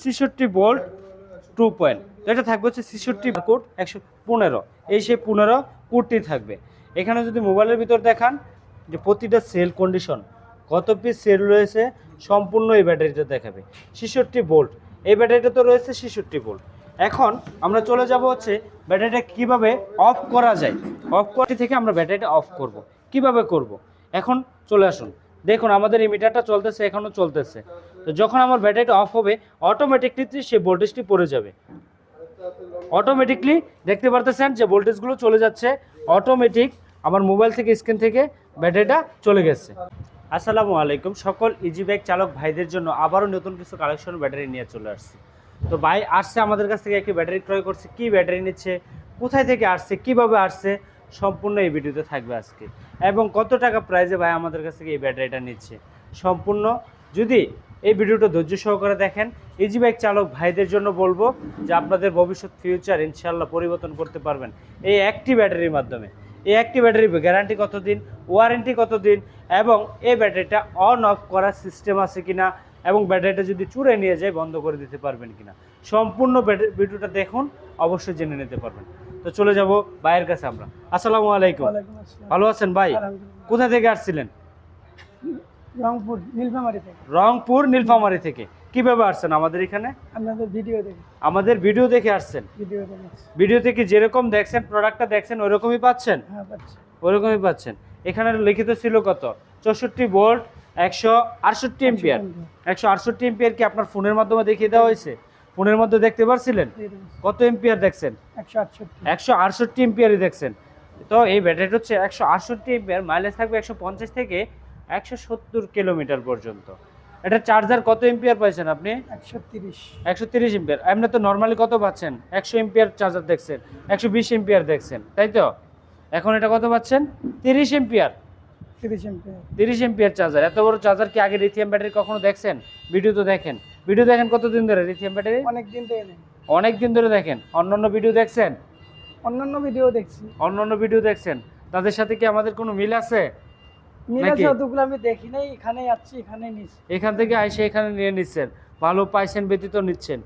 ছেষট্টি bolt two point এটা থাকবে হচ্ছে ছেষট্টি কোড একশো পনেরো। এই সেই পনেরো কোডটি থাকবে। এখানে যদি মোবাইলের ভিতর দেখান যে প্রতিটা সেল কন্ডিশন কত পিস সেল রয়েছে, সম্পূর্ণ এই ব্যাটারিটা দেখাবে। ছেষট্টি বোল্ট। এই ব্যাটারিটা তো রয়েছে ছেষট্টি বোল্ট। এখন আমরা চলে যাব হচ্ছে ব্যাটারিটা কীভাবে অফ করা যায়। অফ করা থেকে আমরা ব্যাটারিটা অফ করব। কীভাবে করব? এখন চলে আসুন। দেখুন, আমাদের এই মিটারটা চলতেছে এখনও চলতেছে। তো যখন আমার ব্যাটারিটা অফ হবে অটোমেটিকলি সেই ভোল্টেজটি পড়ে যাবে। অটোমেটিকলি দেখতে পারতেছেন যে ভোল্টেজগুলো চলে যাচ্ছে অটোমেটিক আমার মোবাইল থেকে স্ক্রিন থেকে ব্যাটারিটা চলে গেছে। আসসালামু আলাইকুম। সকল ইজি ব্যাগ চালক ভাইদের জন্য আবারও নতুন কিছু কালেকশন ব্যাটারি নিয়ে চলে আসছি। তো ভাই, আসছে আমাদের কাছ থেকে একটি ব্যাটারি ক্রয় করছে। কি ব্যাটারি নিচ্ছে? কোথায় থেকে আসছে? কীভাবে আসছে? সম্পূর্ণ এই ভিডিওতে থাকবে আজকে। এবং কত টাকা প্রাইজে ভাই আমাদের কাছ থেকে এই ব্যাটারিটা নিচ্ছে? সম্পূর্ণ, যদি এই ভিডিওটা ধৈর্য সহকারে দেখেন ইজি বাইক চালক ভাইদের জন্য বলব যে আপনাদের ভবিষ্যৎ ফিউচার ইনশাল্লাহ পরিবর্তন করতে পারবেন। এই একটি ব্যাটারির মাধ্যমে। এই একটি ব্যাটারি গ্যারান্টি কতদিন ওয়ারেন্টি কতদিন এবং এই ব্যাটারিটা অন অফ করার সিস্টেম আছে কিনা এবং ব্যাটারিটা যদি চুরে নিয়ে যায়, বন্ধ করে দিতে পারবেন কিনা। সম্পূর্ণ ভিডিওটা দেখুন, অবশ্যই জেনে নিতে পারবেন। তো চলে যাব ভাইয়ের কাছে আমরা। আসসালামু আলাইকুম। ভালো আছেন ভাই? কোথা থেকে আসছিলেন? রংপুর নীলফামারি থেকে। রংপুর নীলফামারী থেকে। কীভাবে আসছেন আমাদের এখানে? আপনাদের ভিডিও দেখি। আমাদের ভিডিও দেখে আসছেন। ভিডিও দেখি ভিডিও থেকে যেরকম দেখছেন প্রোডাক্টটা দেখছেন ওরকমই পাচ্ছেন? হ্যাঁ পাচ্ছি। ওরকমই পাচ্ছেন। এখানে লিখিত ছিল কত? চৌষট্টি ভোল্ট একশো আটষট্টি এম্পিয়ার। একশো আটষট্টি এম্পিয়ার কি আপনার ফোনের মাধ্যমে দেখিয়ে দেওয়া হয়েছে? ফোনের মধ্যে দেখতে পারছিলেন? কত এম্পিয়ার দেখছেন? একশো আটষট্টি। এম্পিয়ারই দেখছেন। তো এই ব্যাটারিটা হচ্ছে একশো আটষট্টি এম্পিয়ার মাইলেজ থাকবে একশো পঞ্চাশ থেকে একশো সত্তর কিলোমিটার পর্যন্ত। এটা চার্জার কত এম্পিয়ার পাইছেন আপনি? একশো তিরিশ। একশো তিরিশ এম্পিয়ার এমনি তো নর্মালি কত পাচ্ছেন? একশো এম্পিয়ার চার্জার দেখছেন একশো বিশ এম্পিয়ার দেখছেন তাই তো? এখন এটা কত পাচ্ছেন? তিরিশ এম্পিয়ার তিরিশ এমপিয়ার তিরিশ এম্পিয়ার চার্জার এত বড় চার্জার কি আগে লিথিয়াম ব্যাটারি কখনো দেখছেন? ভিডিও তো দেখেন। ভিডিও দেখেন কতদিন ধরে লিথিয়াম ব্যাটারি? অনেক দিন নেই অনেক দিন ধরে দেখেন। অন্যান্য ভিডিও দেখছেন? অন্যান্য ভিডিও দেখছি। অন্যান্য ভিডিও দেখছেন? তাদের সাথে কি আমাদের কোনো মিল আছে? মিল আছে অতগুলো আমি দেখি নাই এখানেই আসছি এখানেই নিচ্ছি এখান থেকে আইসে এখানে নিয়ে নিচ্ছেন। ভালো পাইছেন ব্যতীত নিচ্ছেন।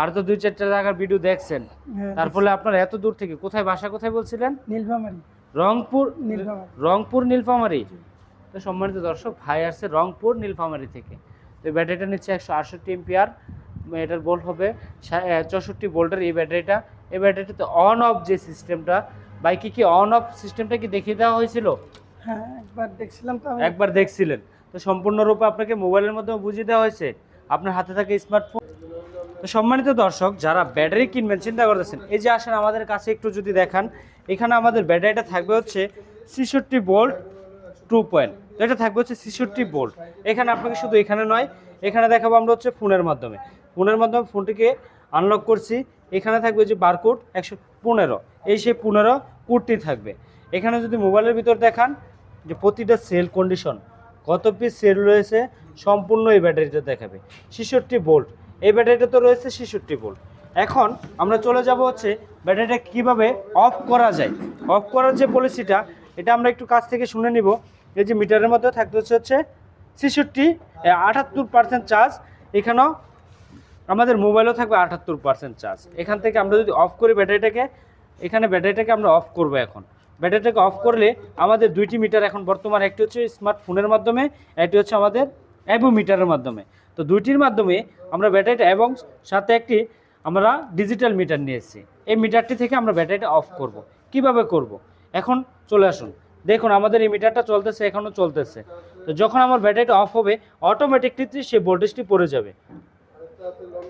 আর তো দুই চারটা জায়গার ভিডিও দেখছেন। হ্যাঁ, তার ফলে আপনার এত দূর থেকে কোথায় বাসা কোথায় বলছিলেন? নীলফামারি। রংপুর নীলফামারি। রংপুর নীলফামারি। তো সম্মানিত দর্শক ভাই আসছে রংপুর নীলফামারি থেকে। এই ব্যাটারিটা নিচ্ছে একশো আটষট্টি এম্পিয়ার এটার বোল্ট হবে চৌষট্টি বোল্টের এই ব্যাটারিটা। এই ব্যাটারিটাতে অন অফ যে সিস্টেমটা বাইকে কি অন অফ সিস্টেমটা কি দেখিয়ে দেওয়া হয়েছিল? হ্যাঁ একবার দেখছিলাম তো একবার দেখছিলেন। তো সম্পূর্ণরূপে আপনাকে মোবাইলের মাধ্যমে বুঝিয়ে দেওয়া হয়েছে। আপনার হাতে থাকে স্মার্টফোন তো সম্মানিত দর্শক যারা ব্যাটারি কিনবেন চিন্তা করতেছেন এই যে আসেন আমাদের কাছে একটু যদি দেখান এখানে আমাদের ব্যাটারিটা থাকবে হচ্ছে ছেষট্টি বোল্ট টু পয়েন্ট এটা থাকবে হচ্ছে ছেষট্টি বোল্ট। এখানে আপনাকে শুধু এখানে নয়, এখানে দেখাবো আমরা হচ্ছে ফোনের মাধ্যমে। ফোনের মাধ্যমে ফোনটিকে আনলক করছি। এখানে থাকবে যে বারকোড একশো পনেরো। এই সেই পনেরো কোডটি থাকবে। এখানে যদি মোবাইলের ভিতর দেখান যে প্রতিটা সেল কন্ডিশন কত পিস সেল রয়েছে, সম্পূর্ণ এই ব্যাটারিটা দেখাবে। ছেষট্টি বোল্ট। এই ব্যাটারিটা তো রয়েছে ছেষট্টি বোল্ট। এখন আমরা চলে যাব হচ্ছে ব্যাটারিটা কীভাবে অফ করা যায়। অফ করার যে পলিসিটা এটা আমরা একটু কাছ থেকে শুনে নিব। এই যে মিটারের মধ্যে থাকতে হচ্ছে হচ্ছে ছেষট্টি আটাত্তর পার্সেন্ট চার্জ এখানেও আমাদের মোবাইলও থাকবে আটাত্তর পার্সেন্ট চার্জ এখান থেকে আমরা যদি অফ করি ব্যাটারিটাকে, এখানে ব্যাটারিটাকে আমরা অফ করব এখন। ব্যাটারিটাকে অফ করলে আমাদের দুইটি মিটার এখন বর্তমান, একটি হচ্ছে স্মার্টফোনের মাধ্যমে, একটি হচ্ছে আমাদের অ্যাবো মিটারের মাধ্যমে। তো দুইটির মাধ্যমে আমরা ব্যাটারিটা এবং সাথে একটি আমরা ডিজিটাল মিটার নিয়েছি। এই মিটারটি থেকে আমরা ব্যাটারিটা অফ করব। কীভাবে করব? এখন চলে আসুন। দেখুন, আমাদের এই মিটারটা চলতেছে এখনও চলতেছে। তো যখন আমার ব্যাটারিটা অফ হবে অটোমেটিকলি সেই ভোল্টেজটি পড়ে যাবে।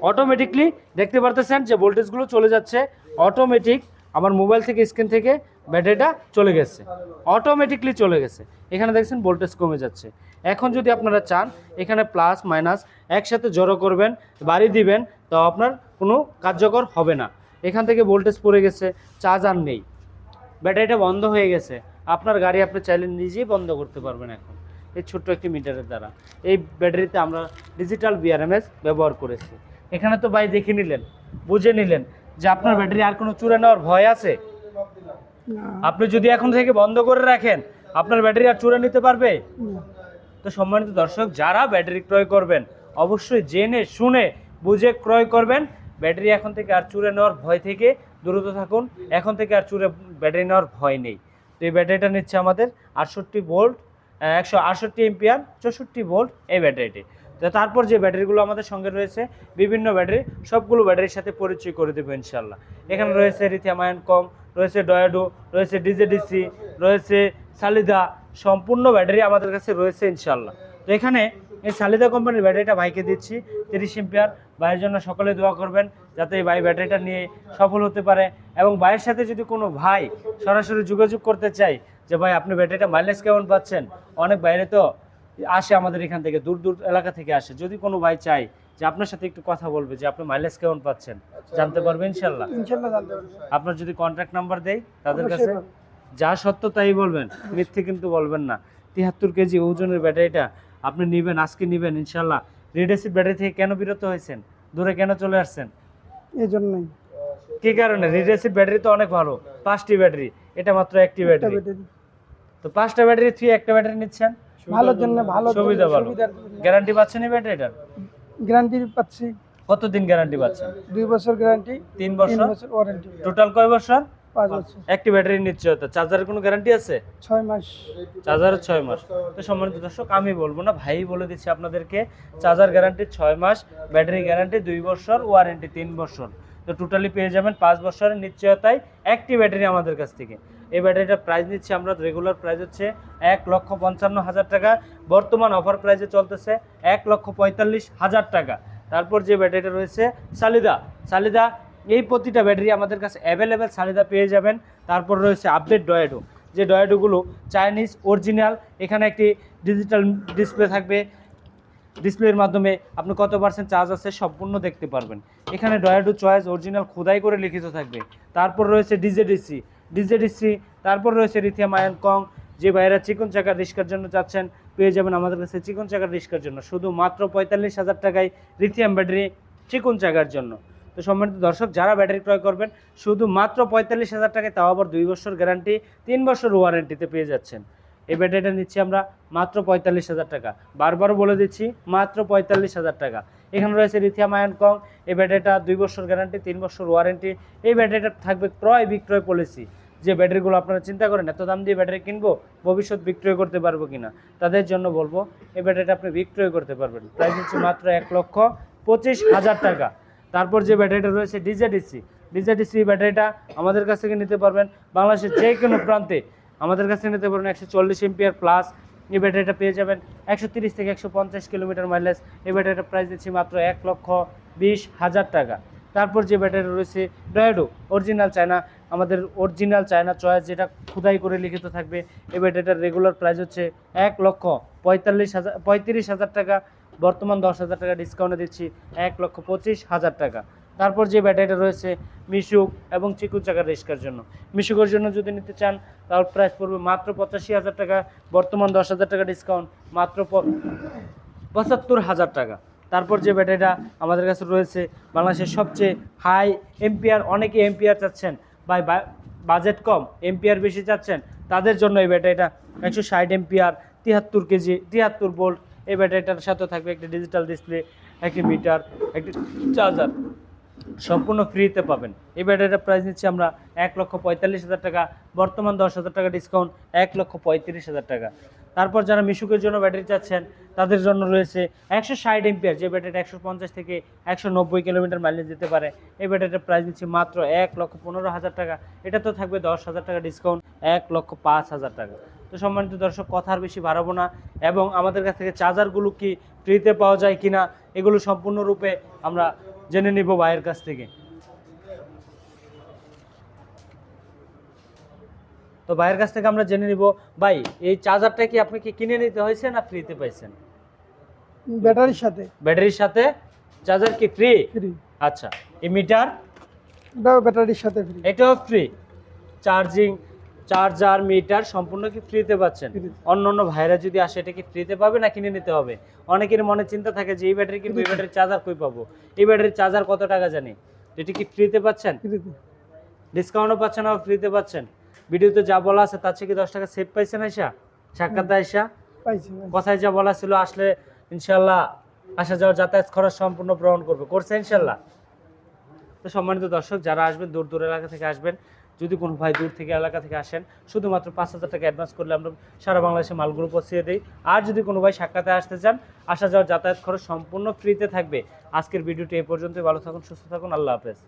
অটোমেটিকলি দেখতে পারতেছেন যে ভোল্টেজগুলো চলে যাচ্ছে অটোমেটিক আমার মোবাইল থেকে স্ক্রিন থেকে ব্যাটারিটা চলে গেছে। অটোমেটিকলি চলে গেছে। এখানে দেখছেন ভোল্টেজ কমে যাচ্ছে। এখন যদি আপনারা চান, এখানে প্লাস মাইনাস একসাথে জড়ো করবেন, বাড়ি দিবেন, তো আপনার কোনো কার্যকর হবে না। এখান থেকে ভোল্টেজ পড়ে গেছে চার্জ আর নেই। ব্যাটারিটা বন্ধ হয়ে গেছে। আপনার গাড়ি আপনি চাইলে নিজেই বন্ধ করতে পারবেন এখন। এই ছোট্ট একটি মিটারের দ্বারা। এই ব্যাটারিতে আমরা ডিজিটাল বিআরএমএস ব্যবহার করেছি। এখানে তো ভাই দেখে নিলেন বুঝে নিলেন যে আপনার ব্যাটারি আর কোনো চুরে নেওয়ার ভয় আছে? আপনি যদি এখন থেকে বন্ধ করে রাখেন আপনার ব্যাটারি আর চুরে নিতে পারবে? তো সম্মানিত দর্শক যারা ব্যাটারি ক্রয় করবেন অবশ্যই জেনে শুনে বুঝে ক্রয় করবেন। ব্যাটারি এখন থেকে আর চুরে নেওয়ার ভয় থেকে দূরত থাকুন। এখন থেকে আর চুরে ব্যাটারি নেওয়ার ভয় নেই। তো এই ব্যাটারিটা নিচ্ছে আমাদের আটষট্টি ভোল্ট একশো আটষট্টি এমপিআর চৌষট্টি ভোল্ট এই ব্যাটারিটি। তো তারপর যে ব্যাটারিগুলো আমাদের সঙ্গে রয়েছে, বিভিন্ন ব্যাটারি, সবগুলো ব্যাটারির সাথে পরিচয় করে দেবো ইনশাল্লাহ এখানে রয়েছে রিথিয়াম আয়ন কম, রয়েছে ডয়াডো, রয়েছে ডিজেডিসি, রয়েছে সালিদা, সম্পূর্ণ ব্যাটারি আমাদের কাছে রয়েছে ইনশাল্লাহ তো এখানে এই সালিদা কোম্পানির ব্যাটারিটা ভাইকে দিচ্ছি তিরিশ এম্পিয়ার ভাইয়ের জন্য সকলে দোয়া করবেন যাতে এই ভাই ব্যাটারিটা নিয়ে সফল হতে পারে। এবং ভাইয়ের সাথে যদি কোনো ভাই সরাসরি যোগাযোগ করতে চাই যে ভাই আপনি ব্যাটারিটা মাইলেজ কেমন পাচ্ছেন? অনেক বাইরে তো আসে আমাদের এখান থেকে দূর দূর এলাকা থেকে আসে। যদি কোনো ভাই চাই যে আপনার সাথে একটু কথা বলবে যে আপনি মাইলেজ কেমন পাচ্ছেন? জানতে পারবে ইনশাল্লাহ আপনার যদি কন্ট্যাক্ট নাম্বার দেই তাদের কাছে যা সত্য তাই বলবেন মিথ্যে কিন্তু বলবেন না। তিয়াত্তর কেজি ওজনের ব্যাটারিটা আপনি নেবেন আজকে নেবেন ইনশাল্লাহ। রিড অ্যাসিড ব্যাটারি থেকে কেন বিরত হয়েছেন? দূরে কেন চলে আসছেন? এই জন্যই কি কারণে? রিড অ্যাসিড ব্যাটারি তো অনেক ভালো। পাঁচটি ব্যাটারি এটা মাত্র একটি ব্যাটারি। তো পাঁচটা ব্যাটারি থ্রি একটা ব্যাটারি নিচ্ছেন? ভালোর জন্য ভালো সুবিধা ভালো। গ্যারান্টি পাচ্ছেন এই ব্যাটারিটার? গ্যারান্টি পাচ্ছি। কতদিন গ্যারান্টি পাচ্ছেন? দুই বছর গ্যারান্টি তিন বছর ওয়ারেন্টি। টোটাল কয় বছর? পাঁচ বছর। একটি ব্যাটারি নিশ্চয়তা চার্জারের কোনো গ্যারান্টি আছে? ছয় মাস। চার্জারের ছয় মাস। তো সম্মানিত দর্শক আমি বলব না ভাই বলে দিচ্ছি আপনাদেরকে চার্জার গ্যারান্টি ছয় মাস ব্যাটারি গ্যারান্টি দুই বছর ওয়ারেন্টি তিন বছর। তো টোটালি পেয়ে যাবেন পাঁচ বছরের নিশ্চয়তায় একটি ব্যাটারি আমাদের কাছ থেকে। এই ব্যাটারিটার প্রাইস নিচ্ছি আমরা রেগুলার প্রাইস হচ্ছে এক লক্ষ পঞ্চান্ন হাজার টাকা। বর্তমান অফার প্রাইসে চলতেছে এক লক্ষ পঁয়তাল্লিশ হাজার টাকা। তারপর যে ব্যাটারিটা রয়েছে সালিদা। সালিদা এই প্রতিটা ব্যাটারি আমাদের কাছে অ্যাভেলেবেল সালিদা পেয়ে যাবেন। তারপর রয়েছে আপডেট ডয়েডো যে ডয়েডোগুলো চাইনিজ অরিজিনাল এখানে একটি ডিজিটাল ডিসপ্লে থাকবে। ডিসপ্লের মাধ্যমে আপনি কত পার্সেন্ট চার্জ আছে সম্পূর্ণ দেখতে পারবেন। এখানে ডয়াডো চয়েস অরিজিনাল খোদাই করে লিখিত থাকবে। তারপর রয়েছে ডিজেডিসি ডিজেডিসি তারপর রয়েছে রিথিয়াম আয়ন কং যে ভাইয়েরা চিকন চাকার রিস্কার জন্য চাচ্ছেন, পেয়ে যাবেন আমাদের কাছে চিকন চাকার রিস্কার জন্য। শুধু মাত্র পঁয়তাল্লিশ হাজার টাকায় রিথিয়াম ব্যাটারি চিকন চাকার জন্য। তো সম্মানিত দর্শক, যারা ব্যাটারি ক্রয় করবেন শুধু মাত্র পঁয়তাল্লিশ হাজার টাকায় তাও আবার দুই বছর গ্যারান্টি, তিন বছর ওয়ারেন্টিতে পেয়ে যাচ্ছেন। এই ব্যাটারিটা নিচ্ছি আমরা মাত্র পঁয়তাল্লিশ হাজার টাকা। বারবারও বলে দিচ্ছি, মাত্র পঁয়তাল্লিশ হাজার টাকা। এখানে রয়েছে লিথিয়াম আয়ন কং, এই ব্যাটারিটা দুই বছর গ্যারান্টি, তিন বছর ওয়ারেন্টি এই ব্যাটারিটা থাকবে ক্রয় বিক্রয় পলিসি যে ব্যাটারিগুলো আপনারা চিন্তা করেন, এত দাম দিয়ে ব্যাটারি কিনবো, ভবিষ্যৎ বিক্রয় করতে পারব কিনা? তাদের জন্য বলব, এই ব্যাটারিটা আপনি বিক্রয় করতে পারবেন। প্রাইস হচ্ছে মাত্র এক লক্ষ পঁচিশ হাজার টাকা। তারপর যে ব্যাটারিটা রয়েছে ডিজেডিসি। ডিজেডিসি ব্যাটারিটা আমাদের কাছ থেকে নিতে পারবেন বাংলাদেশের যে কোনো প্রান্তে। আমাদের কাছে নিতে পারবেন একশো চল্লিশ এমপিআর প্লাস এই ব্যাটারিটা পেয়ে যাবেন একশো তিরিশ থেকে একশো পঞ্চাশ কিলোমিটার মাইলেজ এই ব্যাটারিটার প্রাইস দিচ্ছি মাত্র এক লক্ষ বিশ হাজার টাকা। তারপর যে ব্যাটারি রয়েছে ডয়াডো অরিজিনাল চায়না আমাদের অরিজিনাল চায়না চয়েস যেটা খুদাই করে লিখিত থাকবে। এই ব্যাটারিটার রেগুলার প্রাইস হচ্ছে এক লক্ষ পঁয়তাল্লিশ হাজার, পঁয়ত্রিশ হাজার টাকা। বর্তমান দশ হাজার টাকা ডিসকাউন্টে দিচ্ছি এক লক্ষ পঁচিশ হাজার টাকা। তারপর যে ব্যাটারিটা রয়েছে, মিশুক এবং চিকু চাকার রিস্কার জন্য। মিশুকের জন্য যদি নিতে চান, তাহলে প্রাইস পড়বে মাত্র পঁচাশি হাজার টাকা। বর্তমান দশ হাজার টাকা ডিসকাউন্ট মাত্র পঁচাত্তর হাজার টাকা। তারপর যে ব্যাটারিটা আমাদের কাছে রয়েছে, বাংলাদেশের সবচেয়ে হাই এমপিআর অনেকে এমপিআর চাচ্ছেন, বা বাজেট কম এমপিআর বেশি চাচ্ছেন, তাদের জন্য এই ব্যাটারিটা একশো ষাট এমপিআর তিয়াত্তর কেজি তিয়াত্তর ভোল্ট এই ব্যাটারিটার সাথে থাকবে একটি ডিজিটাল ডিসপ্লে একটি মিটার একটি চার্জার সম্পূর্ণ ফ্রিতে পাবেন। এই ব্যাটারিটার প্রাইস নিচ্ছি আমরা এক লক্ষ পঁয়তাল্লিশ হাজার টাকা। বর্তমান দশ হাজার টাকা ডিসকাউন্ট এক লক্ষ পঁয়ত্রিশ হাজার টাকা। তারপর যারা মিশুকের জন্য ব্যাটারি চাচ্ছেন, তাদের জন্য রয়েছে একশো ষাট এমপিআর যে ব্যাটারিটা একশো পঞ্চাশ থেকে একশো নব্বই কিলোমিটার মাইলেজ দিতে পারে। এই ব্যাটারিটার প্রাইস দিচ্ছি মাত্র এক লক্ষ পনেরো হাজার টাকা। এটা তো থাকবে দশ হাজার টাকা ডিসকাউন্ট এক লক্ষ পাঁচ হাজার টাকা। তো সম্মানিত দর্শক কথা আর বেশি বাড়াবো না। এবং আমাদের কাছ থেকে চার্জারগুলো কি ফ্রিতে পাওয়া যায় কিনা এগুলো সম্পূর্ণরূপে আমরা জেনে নিব ভাইয়ের কাছ থেকে। তো ভাইয়ের কাছ থেকে আমরা জেনে নিব ভাই এই চার্জারটা কি আপনি কি কিনে নিতে হয়েছে না ফ্রিতে পাইছেন? ব্যাটারির সাথে। ব্যাটারির সাথে? চার্জার কি ফ্রি? ফ্রি। আচ্ছা এই মিটার? ব্যাটারির সাথে ফ্রি। এটাও ফ্রি। চার্জিং চার্জার মিটার সম্পূর্ণ কি ফ্রিতে পাচ্ছেন? অন্য অন্য ভাইরা যদি আসে এটা কি ফ্রিতে পাবে না কিনে নিতে হবে? অনেকের মনে চিন্তা থাকে যে এই ব্যাটারি কিনবো এই ব্যাটারির চার্জার কই পাবো? এই ব্যাটারির চার্জার কত টাকা জানি? এটা কি ফ্রিতে পাচ্ছেন? ডিসকাউন্টও পাচ্ছেন আর ফ্রিতে পাচ্ছেন? ভিডিওতে যা বলা আছে তার থেকে দশ টাকা সেভ পাইছেন আইসা সাক্ষাৎ আইসা। কথায় যা বলা ছিল আসলে ইনশাল্লাহ আসা যাওয়ার যাতায়াত খরচ সম্পূর্ণ গ্রহণ করবে। করছে ইনশাল্লাহ। তো সম্মানিত দর্শক যারা আসবেন দূর দূর এলাকা থেকে আসবেন যদি কোনো ভাই দূর থেকে এলাকা থেকে আসেন, শুধুমাত্র পাঁচ হাজার টাকা অ্যাডভান্স করলে আমরা সারা বাংলাদেশে মালগুলো পৌঁছিয়ে দিই। আর যদি কোনো ভাই সাক্ষাতে আসতে চান, আসা যাওয়ার যাতায়াত খরচ সম্পূর্ণ ফ্রিতে থাকবে। আজকের ভিডিওটি এ পর্যন্ত ভালো থাকুন, সুস্থ থাকুন, আল্লাহ হাফেজ।